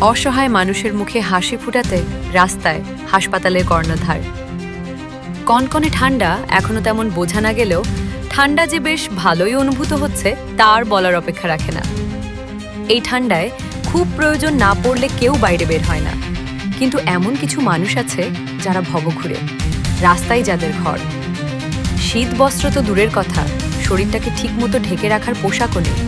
অসহায় মানুষের মুখে হাসি ফুটাতে রাস্তায় হাসপাতালের কর্ণধার। কনকনে ঠান্ডা এখনও তেমন বোঝা না গেলেও ঠান্ডা যে বেশ ভালোই অনুভূত হচ্ছে, তার বলার অপেক্ষা রাখে না। এই ঠান্ডায় খুব প্রয়োজন না পড়লে কেউ বাইরে বের হয় না। কিন্তু এমন কিছু মানুষ আছে যারা ভবঘুরে, রাস্তায় যাদের ঘর। শীত বস্ত্র তো দূরের কথা, শরীরটাকে ঠিকমতো ঢেকে রাখার পোশাকও নেই।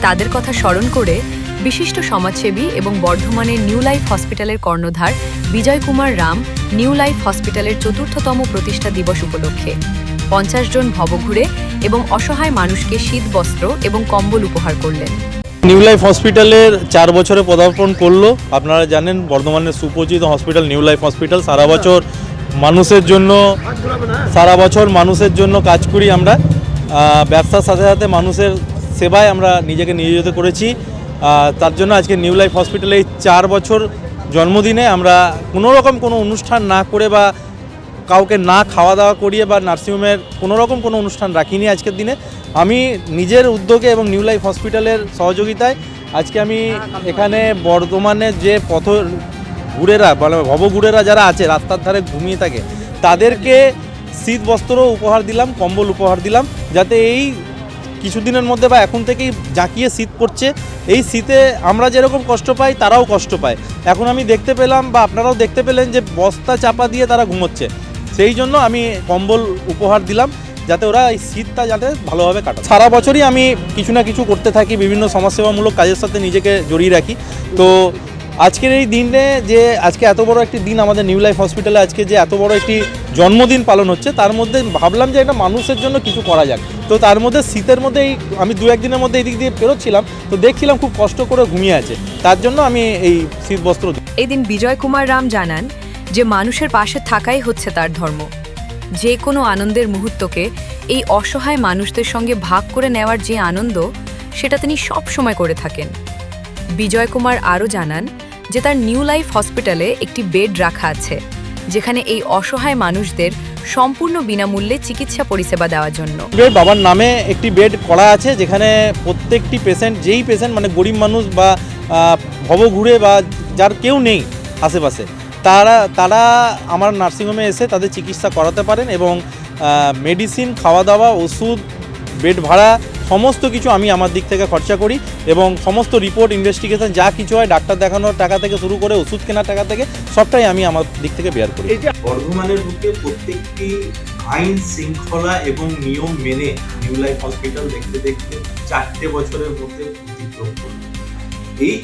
তাদের কথা স্মরণ করে বিশিষ্ট সমাজসেবী এবং বর্ধমানের নিউ লাইফ হসপিটালের কর্ণধার বিজয় কুমার রাম নিউ লাইফ হসপিটালের চতুর্থতম প্রতিষ্ঠা দিবস উপলক্ষে। পঞ্চাশ জন ভবঘুরে এবং অসহায় মানুষকে শীত বস্ত্র এবং কম্বল উপহার করলেন। নিউ লাইফ হসপিটালের চার বছরে পদার্পণ করল। আপনারা জানেন, বর্ধমানের সুপরিচিত হসপিটাল নিউ লাইফ হসপিটাল। সারা বছর মানুষের জন্য, সারা বছর মানুষের জন্য কাজ করি আমরা। ব্যবসার সাথে সাথে মানুষের সেবায় আমরা নিজেকে নিয়োজিত করেছি। তার জন্য আজকে নিউ লাইফ হসপিটালে এই চার বছর জন্মদিনে আমরা কোনো রকম কোনো অনুষ্ঠান না করে বা কাউকে না খাওয়া দাওয়া করিয়ে বা নার্সিংহোমের কোনো রকম কোনো অনুষ্ঠান রাখিনি আজকের দিনে। আমি নিজের উদ্যোগে এবং নিউ লাইফ হসপিটালের সহযোগিতায় আজকে আমি এখানে বর্ধমানে যে পথ ঘুরেরা মানে ভবঘুরেরা যারা আছে, রাস্তার ধারে ঘুমিয়ে থাকে, তাদেরকে শীত বস্ত্র উপহার দিলাম, কম্বল উপহার দিলাম, যাতে এই কিছুদিনের মধ্যে বা এখন থেকেই জাঁকিয়ে শীত পড়ছে, এই শীতে আমরা যেরকম কষ্ট পাই, তারাও কষ্ট পায়। এখন আমি দেখতে পেলাম বা আপনারাও দেখতে পেলেন যে বস্তা চাপা দিয়ে তারা ঘুমোচ্ছে। সেই জন্য আমি কম্বল উপহার দিলাম, যাতে ওরা এই শীতটা যাতে ভালোভাবে কাটায়। সারা বছরই আমি কিছু না কিছু করতে থাকি, বিভিন্ন সমাজসেবামূলক কাজের সাথে নিজেকে জড়িয়ে রাখি। তো আজকের এই দিনে যে আজকে এত বড় একটি দিন আমাদের নিউ লাইফ হসপিটালে, আজকে যে এত বড় একটি জন্মদিন পালন হচ্ছে, তার মধ্যে ভাবলাম যে এটা মানুষের জন্য কিছু করা যাক। তো তার মধ্যে শীতের মধ্যে এই আমি দু একদিনের মধ্যে এই দিক দিয়ে বেরোচ্ছিলাম, তো দেখছিলাম খুব কষ্ট করে ঘুমিয়ে আছে। তার জন্য আমি এই শীত বস্ত্র। এদিন বিজয় কুমার রাম জানান যে মানুষের পাশে থাকাই হচ্ছে তার ধর্ম। যে কোনো আনন্দের মুহূর্তকে এই অসহায় মানুষদের সঙ্গে ভাগ করে নেওয়ার যে আনন্দ, সেটা তিনি সব সময় করে থাকেন। বিজয় কুমার আরও জানান যে তার নিউ লাইফ হসপিটালে একটি বেড রাখা আছে যেখানে এই অসহায় মানুষদের সম্পূর্ণ বিনামূল্যে চিকিৎসা পরিষেবা দেওয়ার জন্য। বেড বাবার নামে একটি বেড করা আছে যেখানে প্রত্যেকটি পেশেন্ট যেই পেশেন্ট মানে গরিব মানুষ বা আহ, ভবঘুরে বা যার কেউ নেই আশেপাশে তারা তারা আমার নার্সিংহোমে এসে তাদের চিকিৎসা করাতে পারেন এবং মেডিসিন খাওয়া দাওয়া ওষুধ বেড ভাড়া সমস্ত কিছু আমি আমার দিক থেকে খরচা করি এবং সমস্ত রিপোর্ট ইনভেস্টিগেশন যা কিছু হয়, ডাক্তার দেখানোর টাকা থেকে শুরু করে, ওষুধ কেনার টাকা থেকে, সবটাই আমি আমার দিক থেকে বেয়ার করি। বর্ধমানের বুকে প্রত্যেকটি আইন শৃঙ্খলা এবং নিয়ম মেনে নিউ লাইফ হসপিটাল দেখতে দেখতে চারটে বছরের মধ্যে অতিক্রম এই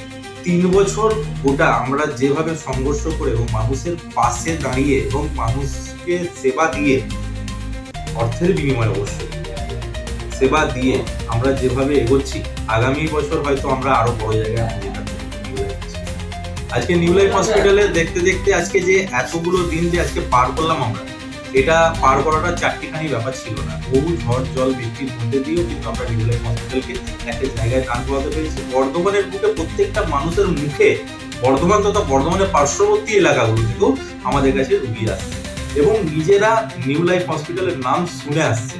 তিন বছর গোটা আমরা যেভাবে সংঘর্ষ করে এবং মানুষের পাশে দাঁড়িয়ে এবং মানুষকে সেবা দিয়ে, অর্থের বিনিময়ে অবশ্যই সেবা দিয়ে আমরা যেভাবে এগোচ্ছি, আগামী বছর হয়তো আমরা আরও বড় জায়গায়। আজকে নিউ লাইফ হসপিটালে দেখতে দেখতে আজকে যে এতগুলো দিন যে আজকে পার করলাম আমরা, এটা পার করাটা চারটিখানি ব্যাপার ছিল না। বহু ঝড়, জল বৃষ্টির মধ্যে দিয়েও কিন্তু আমরা নিউ লাইফ হসপিটালকে একটা জায়গায় দান করাতে পেরেছি। বর্ধমানের বুকে প্রত্যেকটা মানুষের মুখে বর্ধমান তথা বর্ধমানের পার্শ্ববর্তী এলাকাগুলো থেকেও আমাদের কাছে রুগী আসছে। এবং নিজেরা নিউ লাইফ হসপিটালের নাম শুনে আসছে।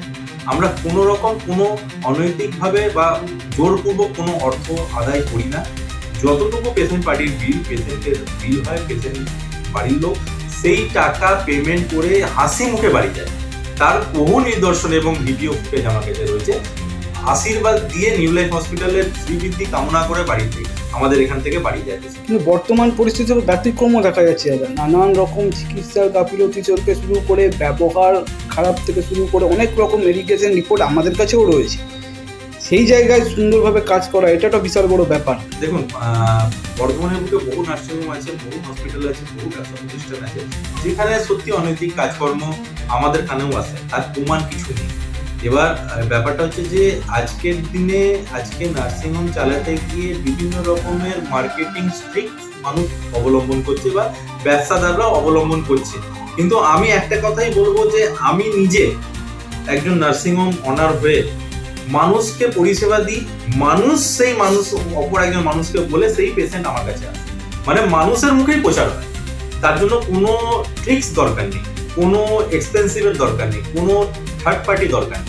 আমরা কোনো রকম কোনো অনৈতিকভাবে বা জোরপূর্বক কোনো অর্থ আদায় করি না। যতটুকু পেশেন্ট পার্টির বিল, পেশেন্টের বিল হয়, পেশেন্ট বাড়ির লোক, সেই টাকা পেমেন্ট করে হাসি মুখে বাড়ি যায়। তার বহু নিদর্শন এবং ভিডিও ফুটেজ আমার কাছে রয়েছে। আশীর্বাদ দিয়ে নিউ লাইফ হসপিটালের শ্রীবৃদ্ধি কামনা করে বাড়ি বাড়িতে আমাদের এখান থেকে বাড়ি patient। কিন্তু বর্তমান পরিস্থিতিতে ব্যতিক্রমও দেখা যাচ্ছে দাদা নানান রকম চিকিৎসার গাফিলতি থেকে শুরু করে ব্যবহার খারাপ থেকে শুরু করে অনেক রকম মেডিকেশন রিপোর্ট আমাদের কাছেও রয়েছে। সেই জায়গায় সুন্দরভাবে কাজ করা এটা একটা বিশাল বড় ব্যাপার। দেখুন বর্ধমানের বুকে বহু নার্সিংহোম আছে বহু হসপিটাল আছে বহু ব্যবসা প্রতিষ্ঠান আছে যেখানে সত্যি অনৈতিক কাজকর্ম আমাদের কানেও আছে তার প্রমাণ কিছু নেই। এবার ব্যাপারটা হচ্ছে যে, আজকের দিনে, আজকে নার্সিংহোম চালাতে গিয়ে বিভিন্ন রকমের মার্কেটিং স্ট্রিক মানুষ অবলম্বন করছে বা ব্যবসাদাররাও অবলম্বন করছে। কিন্তু আমি একটা কথাই বলব যে, আমি নিজে একজন নার্সিংহোম অনার হয়ে মানুষকে পরিষেবা দিই, মানুষ সেই মানুষ, অপর একজন মানুষকে বলে সেই পেশেন্ট আমার কাছে আসে। মানে মানুষের মুখেই প্রচার হয়। তার জন্য কোনো ট্রিক্স দরকার নেই, কোনো এক্সপেন্সিভের দরকার নেই, কোনো থার্ড পার্টি দরকার।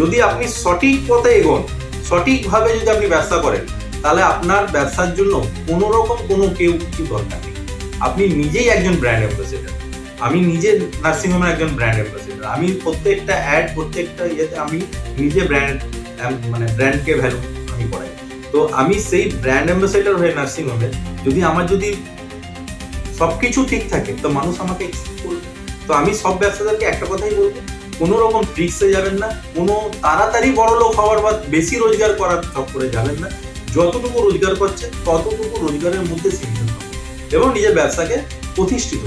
যদি আপনি সঠিক পথে এগোন, সঠিকভাবে যদি আপনি ব্যবসা করেন, তাহলে আপনার ব্যবসার জন্য কোনো রকম কোনো কেউ কিছু দরকার নেই। আপনি নিজেই একজন ব্র্যান্ড অ্যাম্বাসেডার আমি নিজে নার্সিংহোমের একজন ব্র্যান্ড অ্যাম্বাসেডার আমি প্রত্যেকটা অ্যাড প্রত্যেকটা ইয়েতে আমি নিজে ব্র্যান্ড মানে ব্র্যান্ডকে ভ্যালু আমি করাই। তো আমি সেই ব্র্যান্ড অ্যাম্বাসেডার হয়ে নার্সিংহোমে যদি আমার যদি সবকিছু ঠিক থাকে, তো মানুষ আমাকে তো আমি সব ব্যবসাদারকে একটা কথাই বলব কোনো রকম ট্রিক্সে যাবেন না, কোনো তাড়াতাড়ি বড় লোক হওয়ার বা বেশি রোজগার করার চক্করে যাবেন না। যতটুকু রোজগার করছে ততটুকু রোজগারের মধ্যে সীমিত এবং নিজের ব্যবসাকে প্রতিষ্ঠিত